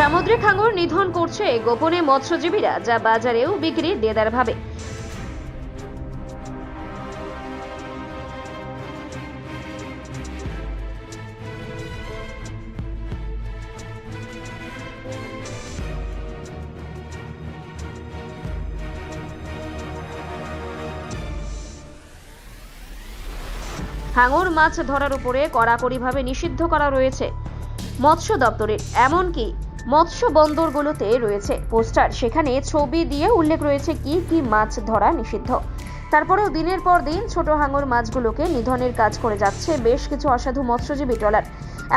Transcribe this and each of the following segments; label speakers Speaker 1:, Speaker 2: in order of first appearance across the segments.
Speaker 1: সামুদ্রিক হাঙর নিধন করছে গোপনে মৎস্যজীবীরা, যা বাজারেও বিক্রি দেদার ভাবে। হাঙর মাছ ধরার উপরে কড়াকড়িভাবে নিষিদ্ধ করা রয়েছে মৎস্য দপ্তরের, এমনকি মৎস্য বন্দরগুলোতে রয়েছে পোস্টার। সেখানে ছবি দিয়ে উল্লেখ রয়েছে কি কি মাছ ধরা নিষিদ্ধ। তারপরেও দিনের পর দিন ছোট হাঙর মাছগুলোকে নিধনের কাজ করে যাচ্ছে বেশ কিছু অসাধু মৎস্যজীবী ট্রলার।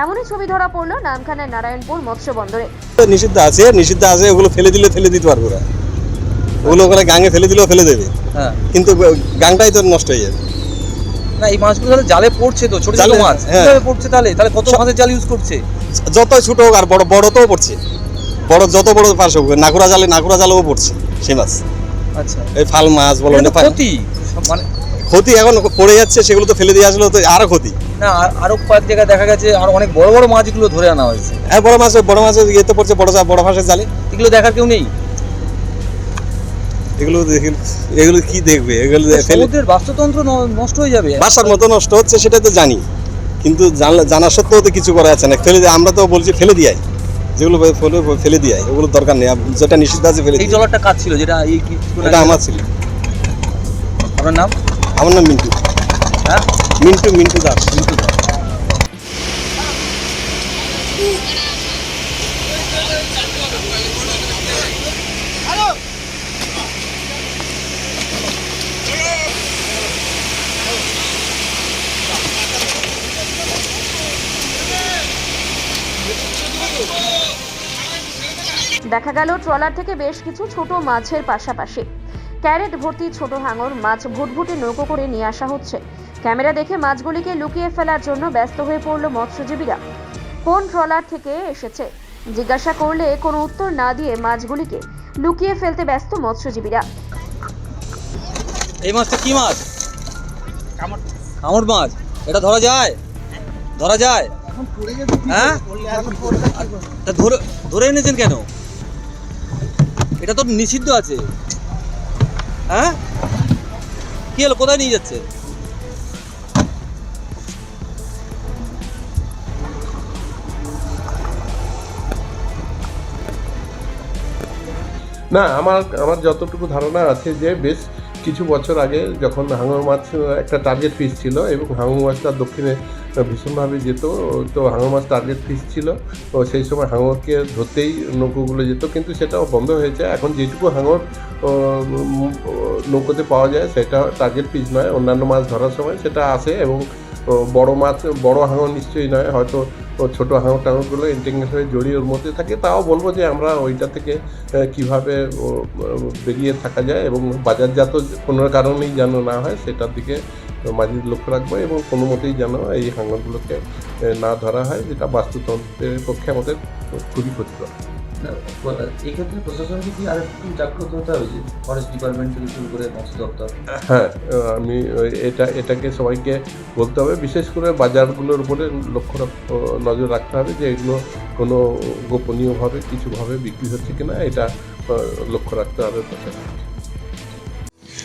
Speaker 1: এমনই ছবি ধরা পড়ল নামখানার নারায়ণপুর মৎস্য বন্দরে।
Speaker 2: নিষিদ্ধ আছে নিষিদ্ধ আছে ওগুলো ফেলে দিলে ফেলে দিতে পারব না ওগুলো ওখানে গাঙে ফেলে দিলেও ফেলে দেবে।
Speaker 3: হ্যাঁ।
Speaker 2: কিন্তু গাংটাই তো নষ্ট হয়ে যাবে।
Speaker 3: না এই মাছগুলো জালে পড়ছে তো ছোট ছোট
Speaker 2: জালে,
Speaker 3: মাছ।
Speaker 2: হ্যাঁ।
Speaker 3: পড়ছে তাহলে? তাহলে কত মাছের জাল ইউজ করছে?
Speaker 2: যত ছোট হোক আর বড় বড় তোও পড়ছে। বড় যত বড় পাশ হোক নাকুরা জালে নাকুরা জালেও পড়ছে সেই মাছ।
Speaker 3: আচ্ছা।
Speaker 2: এই ফাল মাছ বলো
Speaker 3: ক্ষতি মানে
Speaker 2: ক্ষতি এখন পড়ে যাচ্ছে সেগুলো তো ফেলে দিয়ে আসলে তো আরও ক্ষতি।
Speaker 3: না আর- কয়েক জায়গায় দেখা গেছে আর অনেক বড় বড় মাছগুলো ধরে আনা হয়েছে।
Speaker 2: হ্যাঁ বড় মাছ বড় মাছের ইয়েতে পড়ছে বড় বড় ফাঁসের জালে।
Speaker 3: এগুলো দেখার কেউ নেই?
Speaker 2: এগুলো এগুলো কি দেখবে? এগুলো ফেলে
Speaker 3: সমুদ্রের বাস্তুতন্ত্র নষ্ট হয়ে যাবে।
Speaker 2: বাসার মতো নষ্ট হচ্ছে সেটা তো জানি। কিন্তু জানা সত্ত্বেও তো কিছু করা আছে না। ফেলে দিয়ে আমরা তো বলছি ফেলে দিয়াই। যেগুলো ফেলে ফেলে দিয়াই। ওগুলো দরকার নেই। যেটা নিষিদ্ধ আছে ফেলে
Speaker 3: এই কাজ ছিল? যেটা এই
Speaker 2: এটা আমার ছিল।
Speaker 3: আপনার নাম?
Speaker 2: আমার নাম মিন্টু।
Speaker 3: হ্যাঁ?
Speaker 2: মিন্টু মিন্টু দাস।
Speaker 3: মিন্টু দাস।
Speaker 1: দেখা গেল ট্রলার থেকে বেশ কিছু ছোট মাছের পাশাপাশি। ক্যারেট ভর্তি ছোট হাঙর মাছ ভুটভুটে নৌকো করে নিয়ে আসা হচ্ছে। ক্যামেরা দেখে মাছগুলিকে লুকিয়ে ফেলার জন্য ব্যস্ত হয়ে পড়ল মৎস্যজীবীরা। কোন ট্রলার থেকে এসেছে? জিজ্ঞাসা করলে কোনো উত্তর না দিয়ে মাছগুলিকে লুকিয়ে ফেলতে ব্যস্ত মৎস্যজীবীরা।
Speaker 3: এই মাছটা কি মাছ? কামড় মাছ। এটা ধরা যায়? ধরা যায়? হ্যাঁ? তা ধরে ধরে এনেছেন কেন? এটা তো নিষিদ্ধ আছে। হ্যাঁ? কি হলো, কোথায় নিয়ে যাচ্ছে?
Speaker 4: না, আমার আমার যতটুকু ধারণা আছে যে বেশ কিছু বছর আগে যখন হাঙর মাছ, একটা টার্গেট ফিস ছিল এবং হাঙর মাছটা দক্ষিণে ভীষণভাবে যেত। তো হাঙর মাছ টার্গেট ফিস ছিল। তো সেই সময় হাঙরকে ধরতেই নৌকোগুলো যেত। কিন্তু সেটাও বন্ধ হয়েছে। এখন যেটুকু হাঙর নৌকোতে পাওয়া যায়, সেটা টার্গেট ফিস নয়। অন্যান্য মাছ ধরার সময় সেটা আসে এবং বড় মাছ, বড় হাঙর নিশ্চয়ই নয়। হয়তো ছোট হাঙর টাঙরগুলো ইন্টিগ্রেট জড়িয়ে ওর মধ্যে থাকে। তাও বলব যে আমরা ওইটা থেকে কীভাবে বেরিয়ে থাকা যায় এবং বাজারজাত কোনো কারণেই যেন না হয়, সেটার দিকে মাঝে লক্ষ্য রাখব এবং কোনো মতেই যেন এই হাঙরগুলোকে আহ, না ধরা হয় যেটা বাস্তুতন্ত্রের পক্ষে আমাদের খুবই ক্ষতিকর।
Speaker 5: এক্ষেত্রে প্রশাসনকে কি আর একটু জাগ্রত হতে হবে যে ফরেস্ট ডিপার্টমেন্ট থেকে শুরু করে মৎস্য দপ্তর?
Speaker 4: হ্যাঁ আমি এটা এটাকে সবাইকে বলতে হবে বিশেষ করে বাজারগুলোর উপরে লক্ষ্য নজর রাখতে হবে যে এগুলো কোনো গোপনীয়ভাবে কিছুভাবে বিক্রি হচ্ছে কিনা এটা লক্ষ্য রাখতে হবে প্রশাসনকে।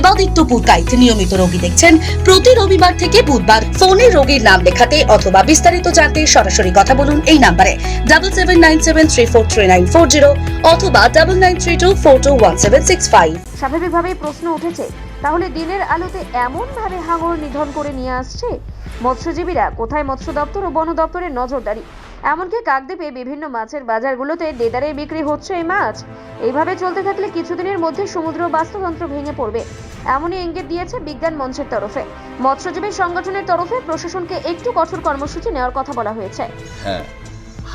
Speaker 6: Debaditya Purkait নিয়মিত রোগী দেখছেন। প্রতি রবিবার থেকে বুধবার ফোনে রোগীর নাম লেখাতে অথবা বিস্তারিত জানতে সরাসরি কথা বলুন এই নাম্বারে। Double seven nine seven three four three nine four zero অথবা double nine three two four two one seven six five
Speaker 1: স্বাভাবিকভাবেই প্রশ্ন উঠেছে, তাহলে দিনের আলোতে এমন ভাবে হাঙর নিধন করে নিয়ে আসছে? মৎস্যজীবীরা কোথায় মৎস্য দপ্তর ও বন দপ্তরের নজরদারি? এমনকি কাকদ্বীপে বিভিন্ন মাছের বাজারগুলোতে দেদারে বিক্রি হচ্ছে এই মাছ। এইভাবে চলতে থাকলে কিছুদিনের মধ্যে সমুদ্র বাস্তুতন্ত্র ভেঙে পড়বে। এমনই ইঙ্গিত দিয়েছে বিজ্ঞান মঞ্চের তরফে। মৎস্যজীবী সংগঠনের তরফে প্রশাসনকে একটু কঠোর কর্মসূচি নেওয়ার কথা বলা হয়েছে।
Speaker 3: হ্যাঁ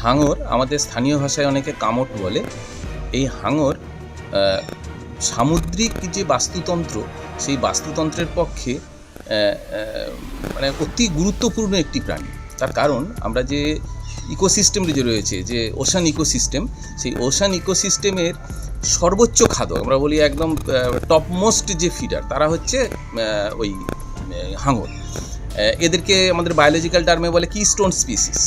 Speaker 7: হাঙর আমাদের স্থানীয় ভাষায় অনেকে কামট বলে। এই হাঙর সামুদ্রিক যে বাস্তুতন্ত্র, সেই বাস্তুতন্ত্রের পক্ষে মানে অতি গুরুত্বপূর্ণ একটি প্রাণী। তার কারণ আমরা যে ইকোসিস্টেম যে রয়েছে, যে ওশান ইকোসিস্টেম, সেই ওশান ইকোসিস্টেমের সর্বোচ্চ খাদক, আমরা বলি একদম টপমোস্ট যে ফিডার তারা হচ্ছে ওই হাঙর। এদেরকে আমাদের বায়োলজিক্যাল টার্মে বলে কি স্টোন স্পিসিস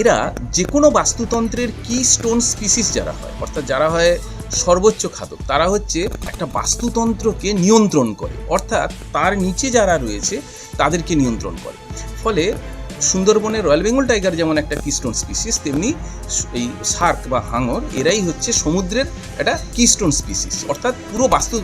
Speaker 7: এরা যে কোনো বাস্তুতন্ত্রের কি স্টোন স্পিসিস যারা হয়, অর্থাৎ যারা হয় সর্বোচ্চ খাদক, তারা হচ্ছে একটা বাস্তুতন্ত্রকে নিয়ন্ত্রণ করে। অর্থাৎ তার নিচে যারা রয়েছে, তাদেরকে নিয়ন্ত্রণ করে। ফলে সুন্দরবনের রয়্যাল বেঙ্গল টাইগার যেমন একটা কিস্টোন স্পিসিস তেমনি এই শার্ক বা হাঙর, এরাই হচ্ছে সমুদ্রের একটা কিস্টোন স্পিসিস অর্থাৎ পুরো বাস্তু,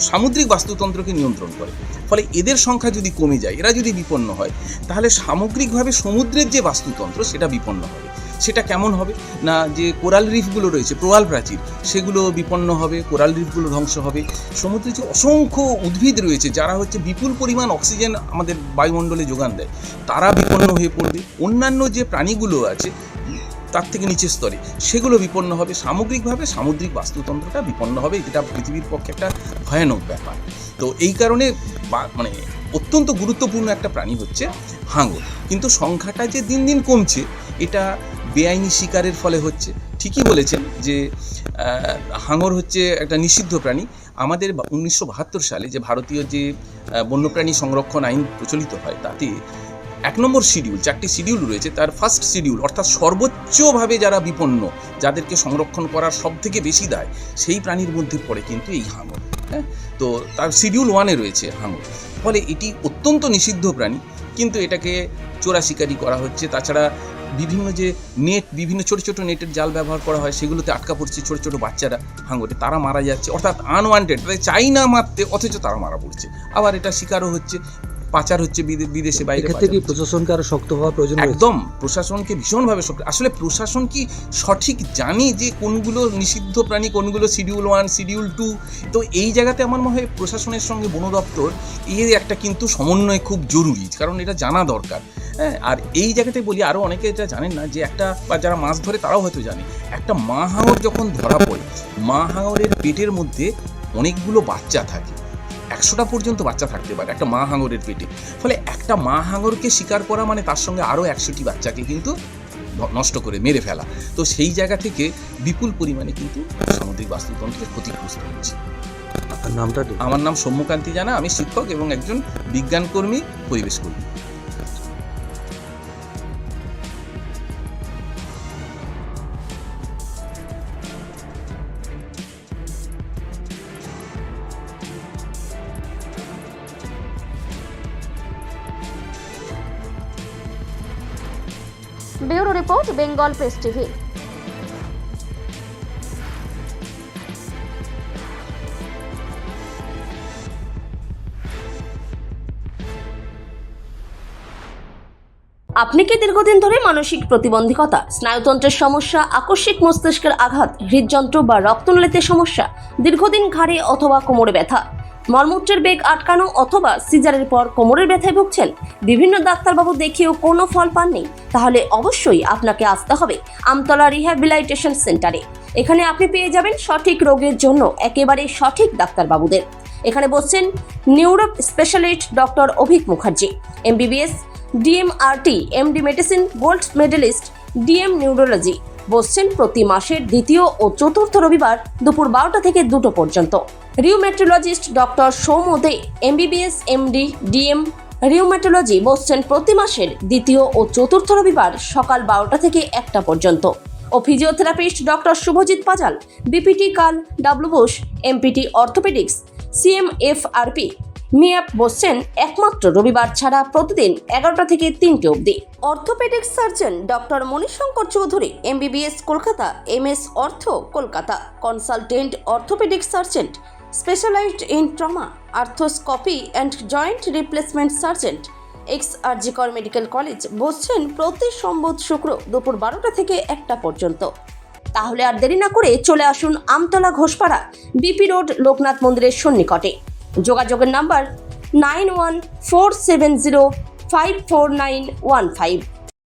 Speaker 7: সামুদ্রিক বাস্তুতন্ত্রকে নিয়ন্ত্রণ করে। ফলে এদের সংখ্যা যদি কমে যায়, এরা যদি বিপন্ন হয়, তাহলে সামগ্রিকভাবে সমুদ্রের যে বাস্তুতন্ত্র, সেটা বিপন্ন হবে। সেটা কেমন হবে? না, যে কোরাল রিফগুলো রয়েছে, প্রবাল প্রাচীর, সেগুলো বিপন্ন হবে, কোরাল রিফগুলো ধ্বংস হবে। সমুদ্রে যে অসংখ্য উদ্ভিদ রয়েছে, যারা হচ্ছে বিপুল পরিমাণ অক্সিজেন আমাদের বায়ুমণ্ডলে যোগান দেয়, তারা বিপন্ন হয়ে পড়বে। অন্যান্য যে প্রাণীগুলো আছে, তার থেকে নিচের স্তরে, সেগুলো বিপন্ন হবে। সামগ্রিকভাবে সামুদ্রিক বাস্তুতন্ত্রটা বিপন্ন হবে। যেটা পৃথিবীর পক্ষে একটা ভয়ানক ব্যাপার। তো এই কারণে মানে অত্যন্ত গুরুত্বপূর্ণ একটা প্রাণী হচ্ছে হাঙর কিন্তু সংখ্যাটা যে দিন দিন কমছে, এটা বেআইনি শিকারের ফলে হচ্ছে। ঠিকই বলেছেন যে হাঙর হচ্ছে একটা নিষিদ্ধ প্রাণী। আমাদের উনিশশো বাহাত্তর সালে যে ভারতীয় যে বন্যপ্রাণী সংরক্ষণ আইন প্রচলিত হয়, তাতে এক নম্বর শিডিউল, চারটি শিডিউল রয়েছে, তার ফার্স্ট শিডিউল, অর্থাৎ সর্বোচ্চভাবে যারা বিপন্ন, যাদেরকে সংরক্ষণ করার সব থেকে বেশি দায়, সেই প্রাণীর মধ্যে পড়ে কিন্তু এই হাঙর হ্যাঁ? তো তার শিডিউল ওয়ানে রয়েছে হাঙর। ফলে এটি অত্যন্ত নিষিদ্ধ প্রাণী, কিন্তু এটাকে চোরা শিকারি করা হচ্ছে। তাছাড়া বিভিন্ন যে নেট বিভিন্ন ছোট ছোট নেটের জাল ব্যবহার করা হয়, সেগুলোতে আটকা পড়ছে ছোট ছোট বাচ্চারা হাঙ্গরে তারা মারা যাচ্ছে। অর্থাৎ আনওয়ান্টেড চাই না মারতে, অথচ তারা মারা পড়ছে। আবার এটা শিকারও হচ্ছে। পাচার হচ্ছে বিদে- বিদেশে বাইরে
Speaker 3: এক্ষেত্রে
Speaker 7: পাচার
Speaker 3: কি প্রশাসনকে আরও শক্ত হওয়া প্রয়োজন
Speaker 7: একদম প্রশাসনকে ভীষণভাবে শক্ত আসলে প্রশাসন কি সঠিক জানি যে কোনগুলো নিষিদ্ধ প্রাণী কোনগুলো শিডিউল ওয়ান শিডিউল টু তো এই জায়গাতে আমার মনে হয় প্রশাসনের সঙ্গে বন দপ্তর এর একটা কিন্তু সমন্বয় খুব জরুরি কারণ এটা জানা দরকার। হ্যাঁ আর এই জায়গাতে বলি আরও অনেকে এটা জানেন না যে একটা বা যারা মাছ ধরে তারাও হয়তো জানে একটা মা হাঙর যখন ধরা পড়ে মা হাঙরের পেটের মধ্যে অনেকগুলো বাচ্চা থাকে। একশোটা পর্যন্ত বাচ্চা থাকতে পারে একটা মা হাঙরের পেটে। ফলে একটা মা হাঙরকে শিকার করা মানে তার সঙ্গে আরও একশোটি বাচ্চাকে কিন্তু নষ্ট করে মেরে ফেলা। তো সেই জায়গা থেকে বিপুল পরিমাণে কিন্তু সামুদ্রিক বাস্তুতন্ত্রের ক্ষতিগ্রস্ত হচ্ছে।
Speaker 3: নামটা
Speaker 7: আমার নাম সৌম্যকান্তি জানা আমি শিক্ষক এবং একজন বিজ্ঞানকর্মী পরিবেশ
Speaker 1: bureau report, Bengal press TV.
Speaker 8: আপনি কি দীর্ঘদিন ধরে মানসিক প্রতিবন্ধকতা, স্নায়ুতন্ত্রের সমস্যা, আকস্মিক মস্তিষ্কের আঘাত, হৃদযন্ত্র বা রক্তনালীতে সমস্যা, দীর্ঘদিন ঘাড়ে অথবা কোমরে ব্যথা? মলমূত্রের বেগ আটকানো অথবা সিজারের পর কোমরের ব্যথায় ভুগছেন? বিভিন্ন ডাক্তারবাবু দেখিয়েও কোনো ফল পাননি? তাহলে অবশ্যই আপনাকে আসতে হবে আমতলা রিহ্যাবিলাইটেশন সেন্টারে। এখানে আপনি পেয়ে যাবেন সঠিক রোগের জন্য একেবারে সঠিক ডাক্তারবাবুদের। এখানে বসছেন neuro specialist doctor Avik Mukherjee, MBBS, DMRT, MD medicine, gold medalist, DM neurology. বসছেন প্রতি মাসের দ্বিতীয় ও চতুর্থ রবিবার দুপুর বারোটা থেকে দুটো পর্যন্ত। Rheumatologist doctor Soumo Dey MBBS MD DM rheumatology বসছেন প্রতি মাসের দ্বিতীয় ও চতুর্থ রবিবার সকাল বারোটা থেকে একটা পর্যন্ত। ও physiotherapist doctor Subhajit Pajal BPT কাল W Bose MPT orthopaedics CMFRP মিয়াপ বসছেন একমাত্র রবিবার ছাড়া প্রতিদিন এগারোটা থেকে তিনটে অবধি। Orthopaedics surgeon doctor Manishankar Chowdhury MBBS Kolkata MS ortho Kolkata consultant orthopaedic surgeon specialised in trauma arthroscopy and joint replacement sergeant ex RG Kar medical college বসছেন প্রতি সম্বুধ শুক্র দুপুর বারোটা থেকে একটা পর্যন্ত। তাহলে আর দেরি না করে চলে আসুন আমতলা ঘোষপাড়া বিপি রোড লোকনাথ মন্দিরের সন্নিকটে। যোগাযোগের number nine one four seven zero five four nine one five.